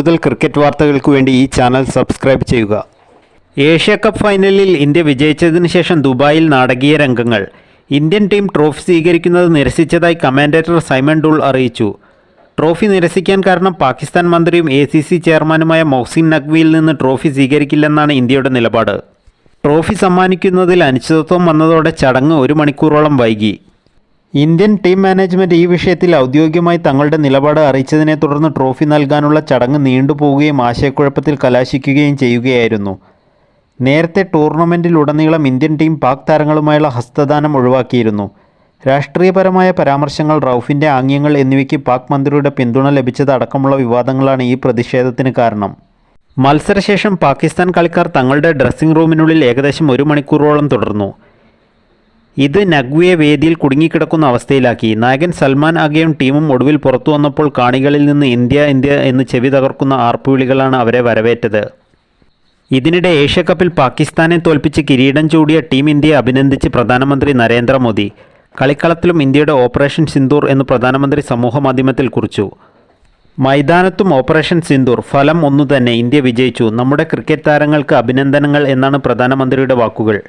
കൂടുതൽ ക്രിക്കറ്റ് വാർത്തകൾക്ക് വേണ്ടി ഈ ചാനൽ സബ്സ്ക്രൈബ് ചെയ്യുക. ഏഷ്യ കപ്പ് ഫൈനലിൽ ഇന്ത്യ വിജയിച്ചതിന് ശേഷം ദുബായിൽ നാടകീയ രംഗങ്ങൾ. ഇന്ത്യൻ ടീം ട്രോഫി സ്വീകരിക്കുന്നത് നിരസിച്ചതായി കമാൻഡേറ്റർ സൈമൺ ഡുൾ അറിയിച്ചു. ട്രോഫി നിരസിക്കാൻ കാരണം പാകിസ്ഥാൻ മന്ത്രിയും എ സി സി ചെയർമാനുമായ മൊഹ്സിൻ നഖ്വിയിൽ നിന്ന് ട്രോഫി സ്വീകരിക്കില്ലെന്നാണ് ഇന്ത്യയുടെ നിലപാട്. ട്രോഫി സമ്മാനിക്കുന്നതിൽ അനിശ്ചിതത്വം വന്നതോടെ ചടങ്ങ് ഒരു മണിക്കൂറോളം വൈകി. ഇന്ത്യൻ ടീം മാനേജ്മെന്റ് ഈ വിഷയത്തിൽ ഔദ്യോഗികമായി തങ്ങളുടെ നിലപാട് അറിയിച്ചതിനെ തുടർന്ന് ട്രോഫി നൽകാനുള്ള ചടങ്ങ് നീണ്ടുപോവുകയും ആശയക്കുഴപ്പത്തിൽ കലാശിക്കുകയും ചെയ്യുകയായിരുന്നു. നേരത്തെ ടൂർണമെന്റിലുടനീളം ഇന്ത്യൻ ടീം പാക് താരങ്ങളുമായുള്ള ഹസ്തദാനം ഒഴിവാക്കിയിരുന്നു. രാഷ്ട്രീയപരമായ പരാമർശങ്ങൾ റൌഫിന്റെ ആംഗ്യങ്ങൾ എന്നിവയ്ക്ക് പാക് മന്ത്രിയുടെ പിന്തുണ ലഭിച്ചതടക്കമുള്ള വിവാദങ്ങളാണ് ഈ പ്രതിഷേധത്തിന് കാരണം. മത്സരശേഷം പാകിസ്ഥാൻ കളിക്കാർ തങ്ങളുടെ ഡ്രസ്സിംഗ് റൂമിനുള്ളിൽ ഏകദേശം ഒരു മണിക്കൂറോളം തുടർന്നു. ഇത് നഗ്വയെ വേദിയിൽ കുടുങ്ങിക്കിടക്കുന്ന അവസ്ഥയിലാക്കി. നായകൻ സൽമാൻ ആകെയും ടീമും ഒടുവിൽ പുറത്തു വന്നപ്പോൾ കാണികളിൽ നിന്ന് ഇന്ത്യ ഇന്ത്യ എന്ന് ചെവി തകർക്കുന്ന ആർപ്പുവിളികളാണ് അവരെ വരവേറ്റത്. ഇതിനിടെ ഏഷ്യാകപ്പിൽ പാകിസ്ഥാനെ തോൽപ്പിച്ച് കിരീടം ചൂടിയ ടീം ഇന്ത്യയെ അഭിനന്ദിച്ച് പ്രധാനമന്ത്രി നരേന്ദ്രമോദി. കളിക്കളത്തിലും ഇന്ത്യയുടെ ഓപ്പറേഷൻ സിന്ദൂർ എന്ന് പ്രധാനമന്ത്രി സമൂഹമാധ്യമത്തിൽ കുറിച്ചു. മൈതാനത്തും ഓപ്പറേഷൻ സിന്ദൂർ ഫലം ഒന്നുതന്നെ ഇന്ത്യ വിജയിച്ചു. നമ്മുടെ ക്രിക്കറ്റ് താരങ്ങൾക്ക് അഭിനന്ദനങ്ങൾ എന്നാണ് പ്രധാനമന്ത്രിയുടെ വാക്കുകൾ.